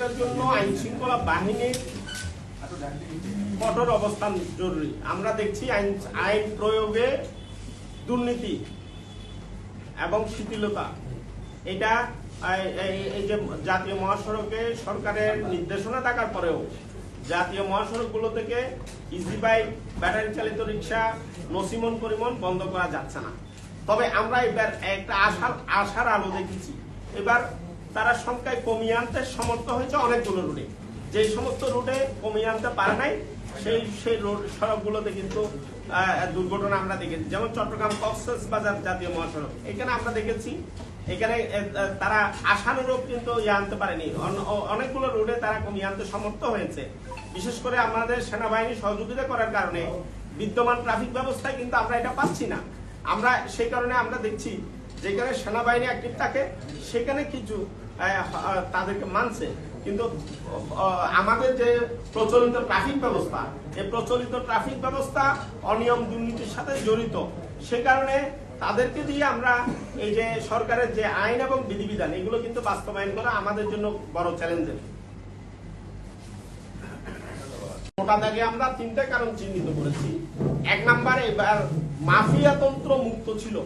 এটার জন্য আইন শৃঙ্খলা বাহিনীর কঠোর অবস্থান জরুরি। আমরা দেখছি আইন আইন প্রয়োগে দুর্নীতি এবং শিথিলতা। এটা এই- যে জাতীয় মহাসড়কে সরকারের নির্দেশনা থাকার পরেও জাতীয় মহাসড়কগুলো থেকে ইজি বাইক ব্যাটারি চালিত রিক্সা, নসিমন পরিবহন বন্ধ করা যাচ্ছে না। তবে আমরা এবার একটা আশার আশার আলো দেখেছি। এবার তারা সংখ্যায় কমিয়ে আনতে সমর্থ হয়েছে অনেকগুলো রুটে। যে সমস্ত রুটে কমিয়ে আনতে পারে নাই, সেই সেই রোড, সড়কগুলোতে কিন্তু দুর্ঘটনা আমরা দেখেছি। যেমন চট্টগ্রাম কক্সেস বাজার জাতীয় মহাসড়ক। এখানে আমরা দেখেছি, এখানে তারা আশানুরূপ কিন্তু ইয়ে আনতে পারেনি। অনেকগুলো রোডে তারা কমিয়ে আনতে সমর্থ হয়েছে। বিশেষ করে আমাদের সেনাবাহিনী সহযোগিতা করার কারণে বিদ্যমান ট্রাফিক ব্যবস্থায় কিন্তু আমরা এটা পাচ্ছি না। আমরা সেই কারণে আমরা দেখছি যেখানে সেনাবাহিনী অ্যাক্টিভ থাকে, সেখানে কিছু তাদেরকে মানছে। কিন্তু আমাদের যে প্রচলিত ট্রাফিক ব্যবস্থা, এই প্রচলিত ট্রাফিক ব্যবস্থা অনিয়ম দুর্নীতির সাথে জড়িত। সে কারণে তাদেরকে দিয়ে আমরা এই যে সরকারের যে আইন এবং বিধিবিধান, এগুলো কিন্তু বাস্তবায়ন করা আমাদের জন্য বড় চ্যালেঞ্জের ওটা থেকে আমরা তিনটা কারণ চিহ্নিত করেছি। এক নম্বরে, এবার মাফিয়া তন্ত্র মুক্ত ছিল।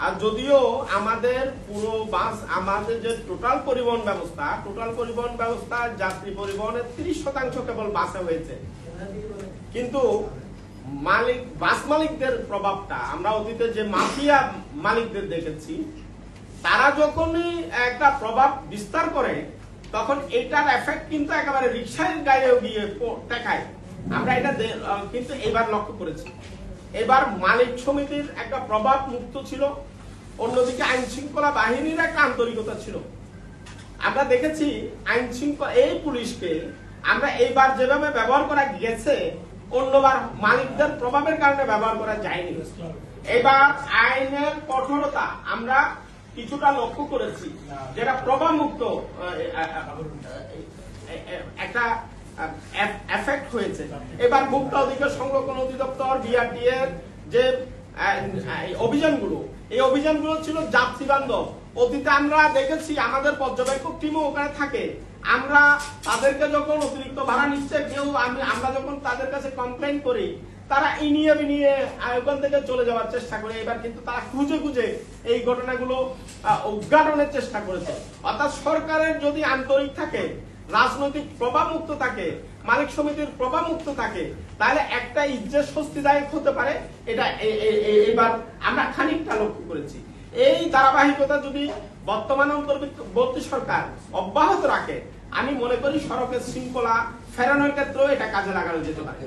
আর যদিও আমাদের পুরো বাস, আমাদের যে টোটাল পরিবহন ব্যবস্থা টোটাল পরিবহন ব্যবস্থা যাত্রী পরিবহনের তিরিশ শতাংশ কেবল বাসে হয়েছে। কিন্তু মালিক, বাস মালিকদের প্রভাবটা, আমরা অতীতে যে মাফিয়া মালিকদের দেখেছি, তারা যখনই একটা প্রভাব বিস্তার করে, তখন এটার এফেক্ট কিন্তু একেবারে রিক্সার গিয়ে প- দেখায়। আমরা এটা কিন্তু এবার লক্ষ্য করেছি। এবার মালিক সমিতির একটা প্রভাব মুক্ত ছিল, অন্যদিকে আইন শৃঙ্খলা বাহিনীর একটা আন্তরিকতা ছিল। আমরা দেখেছি আইন শৃঙ্খলা, এই পুলিশকে আমরা এইবার যেভাবে ব্যবহার করা গেছে, অন্যবার মালিকদের প্রভাবের কারণে ব্যবহার করা যায়নি। এবার আইনের কঠোরতা আমরা কিছুটা লক্ষ্য করেছি, যেটা প্রভাব মুক্ত একটা এফেক্ট হয়েছে। এবার ভোক্তা অধিকার সংরক্ষণ অধিদপ্তর বিআরটি এর যে অভিযানগুলো, এই অভিযানগুলো ছিল যাত্রী বান্ধব। অতীতে আমরা দেখেছি আমাদের পর্যবেক্ষক টিমও ওখানে থাকে। আমরা তাদেরকে যখন অতিরিক্ত ভাড়া নিচ্ছে, কেউ আমি, আমরা যখন তাদের কাছে কমপ্লেন করি, তারা ইনিয়ে বিনিয়ে ওখান থেকে চলে যাওয়ার চেষ্টা করে। এবার কিন্তু তারা খুঁজে খুঁজে এই ঘটনাগুলো উদ্ঘাটনের চেষ্টা করেছে। অর্থাৎ সরকারের যদি আন্তরিক থাকে, রাজনৈতিক প্রভাব মুক্ত থাকে মালিক সমিতির প্রভাব মুক্ত থাকে, তাহলে একটা ইজ্জত স্বস্তিদায়ক হতে পারে, এটা এবার আমরা খানিকটা লক্ষ্য করেছি। এই ধারাবাহিকতা যদি বর্তমান অন্তর্বর্তী সরকার অব্যাহত রাখে, আমি মনে করি সড়কের শৃঙ্খলা ফেরানোর ক্ষেত্রেও এটা কাজে লাগানো যেতে পারে।